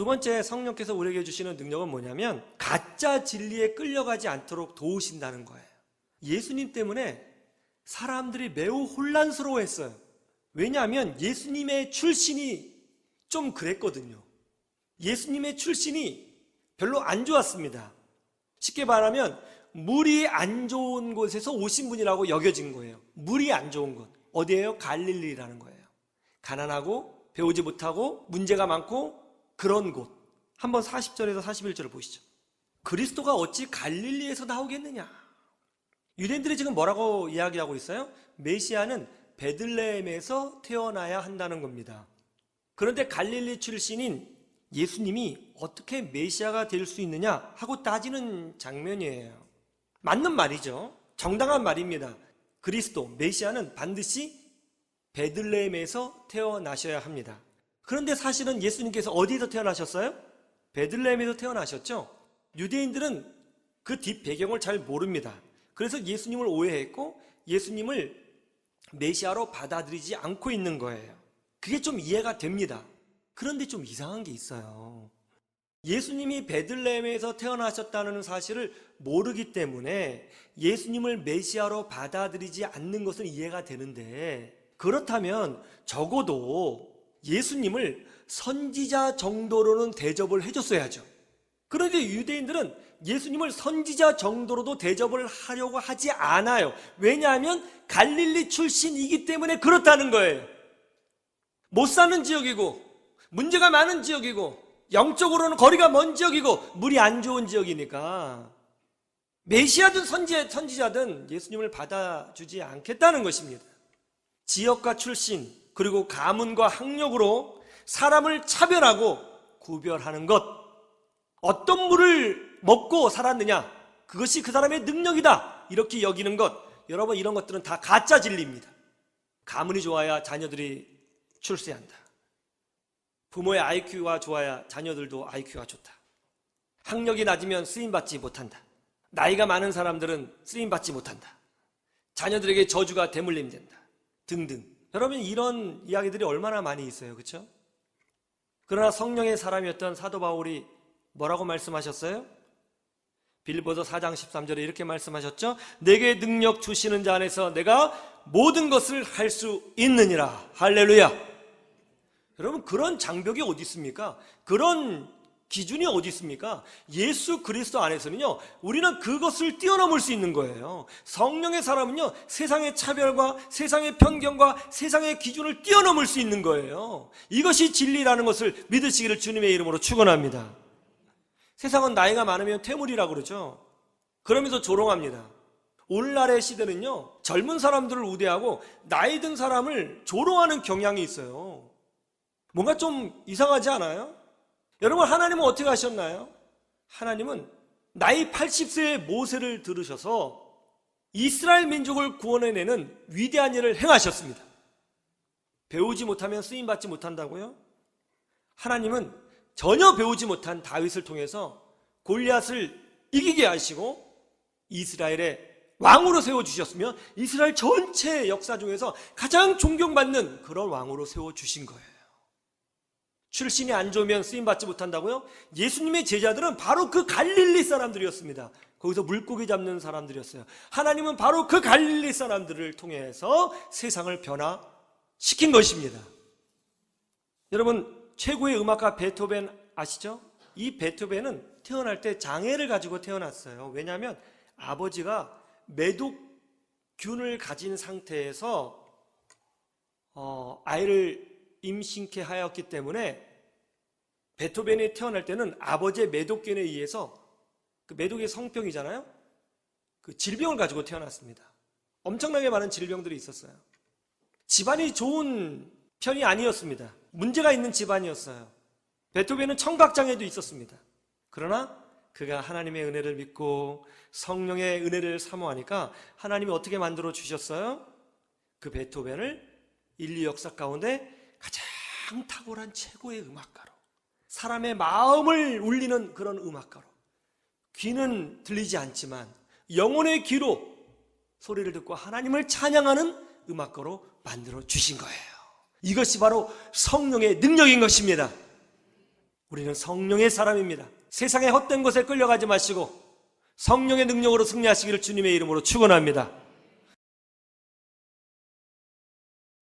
두 번째 성령께서 우리에게 주시는 능력은 뭐냐면 가짜 진리에 끌려가지 않도록 도우신다는 거예요. 예수님 때문에 사람들이 매우 혼란스러워했어요. 왜냐하면 예수님의 출신이 좀 그랬거든요. 예수님의 출신이 별로 안 좋았습니다. 쉽게 말하면 물이 안 좋은 곳에서 오신 분이라고 여겨진 거예요. 물이 안 좋은 곳. 어디예요? 갈릴리라는 거예요. 가난하고 배우지 못하고 문제가 많고 그런 곳. 한번 40절에서 41절을 보시죠. 그리스도가 어찌 갈릴리에서 나오겠느냐? 유대인들이 지금 뭐라고 이야기하고 있어요? 메시아는 베들레헴에서 태어나야 한다는 겁니다. 그런데 갈릴리 출신인 예수님이 어떻게 메시아가 될 수 있느냐 하고 따지는 장면이에요. 맞는 말이죠. 정당한 말입니다. 그리스도, 메시아는 반드시 베들레헴에서 태어나셔야 합니다. 그런데 사실은 예수님께서 어디에서 태어나셨어요? 베들레헴에서 태어나셨죠? 유대인들은 그 뒷 배경을 잘 모릅니다. 그래서 예수님을 오해했고 예수님을 메시아로 받아들이지 않고 있는 거예요. 그게 좀 이해가 됩니다. 그런데 좀 이상한 게 있어요. 예수님이 베들레헴에서 태어나셨다는 사실을 모르기 때문에 예수님을 메시아로 받아들이지 않는 것은 이해가 되는데 그렇다면 적어도 예수님을 선지자 정도로는 대접을 해줬어야죠. 그런데 유대인들은 예수님을 선지자 정도로도 대접을 하려고 하지 않아요. 왜냐하면 갈릴리 출신이기 때문에 그렇다는 거예요. 못 사는 지역이고, 문제가 많은 지역이고, 영적으로는 거리가 먼 지역이고, 물이 안 좋은 지역이니까, 메시아든 선지, 선지자든 예수님을 받아주지 않겠다는 것입니다. 지역과 출신, 그리고 가문과 학력으로 사람을 차별하고 구별하는 것. 어떤 물을 먹고 살았느냐? 그것이 그 사람의 능력이다. 이렇게 여기는 것. 여러분, 이런 것들은 다 가짜 진리입니다. 가문이 좋아야 자녀들이 출세한다. 부모의 IQ가 좋아야 자녀들도 IQ가 좋다. 학력이 낮으면 쓰임받지 못한다. 나이가 많은 사람들은 쓰임받지 못한다. 자녀들에게 저주가 대물림된다. 등등. 여러분 이런 이야기들이 얼마나 많이 있어요. 그렇죠? 그러나 성령의 사람이었던 사도 바울이 뭐라고 말씀하셨어요? 빌보서 4장 13절에 이렇게 말씀하셨죠. 내게 능력 주시는 자 안에서 내가 모든 것을 할 수 있느니라. 할렐루야. 여러분 그런 장벽이 어디 있습니까? 그런 기준이 어디 있습니까? 예수 그리스도 안에서는요, 우리는 그것을 뛰어넘을 수 있는 거예요. 성령의 사람은요, 세상의 차별과 세상의 편견과 세상의 기준을 뛰어넘을 수 있는 거예요. 이것이 진리라는 것을 믿으시기를 주님의 이름으로 축원합니다. 세상은 나이가 많으면 퇴물이라고 그러죠. 그러면서 조롱합니다. 오늘날의 시대는요, 젊은 사람들을 우대하고 나이 든 사람을 조롱하는 경향이 있어요. 뭔가 좀 이상하지 않아요? 여러분, 하나님은 어떻게 하셨나요? 하나님은 나이 80세의 모세를 들으셔서 이스라엘 민족을 구원해내는 위대한 일을 행하셨습니다. 배우지 못하면 쓰임 받지 못한다고요? 하나님은 전혀 배우지 못한 다윗을 통해서 골리앗을 이기게 하시고 이스라엘의 왕으로 세워 주셨으며 이스라엘 전체 역사 중에서 가장 존경받는 그런 왕으로 세워 주신 거예요. 출신이 안 좋으면 쓰임 받지 못한다고요? 예수님의 제자들은 바로 그 갈릴리 사람들이었습니다. 거기서 물고기 잡는 사람들이었어요. 하나님은 바로 그 갈릴리 사람들을 통해서 세상을 변화시킨 것입니다. 여러분, 최고의 음악가 베토벤 아시죠? 이 베토벤은 태어날 때 장애를 가지고 태어났어요. 왜냐하면 아버지가 매독균을 가진 상태에서 어, 아이를 임신케 하였기 때문에 베토벤이 태어날 때는 아버지의 매독균에 의해서 그 매독의 성병이잖아요. 그 질병을 가지고 태어났습니다. 엄청나게 많은 질병들이 있었어요. 집안이 좋은 편이 아니었습니다. 문제가 있는 집안이었어요. 베토벤은 청각장애도 있었습니다. 그러나 그가 하나님의 은혜를 믿고 성령의 은혜를 사모하니까 하나님이 어떻게 만들어 주셨어요? 그 베토벤을 인류 역사 가운데 가장 탁월한 최고의 음악가로 사람의 마음을 울리는 그런 음악가로 귀는 들리지 않지만 영혼의 귀로 소리를 듣고 하나님을 찬양하는 음악가로 만들어 주신 거예요. 이것이 바로 성령의 능력인 것입니다. 우리는 성령의 사람입니다. 세상의 헛된 것에 끌려가지 마시고 성령의 능력으로 승리하시기를 주님의 이름으로 축원합니다.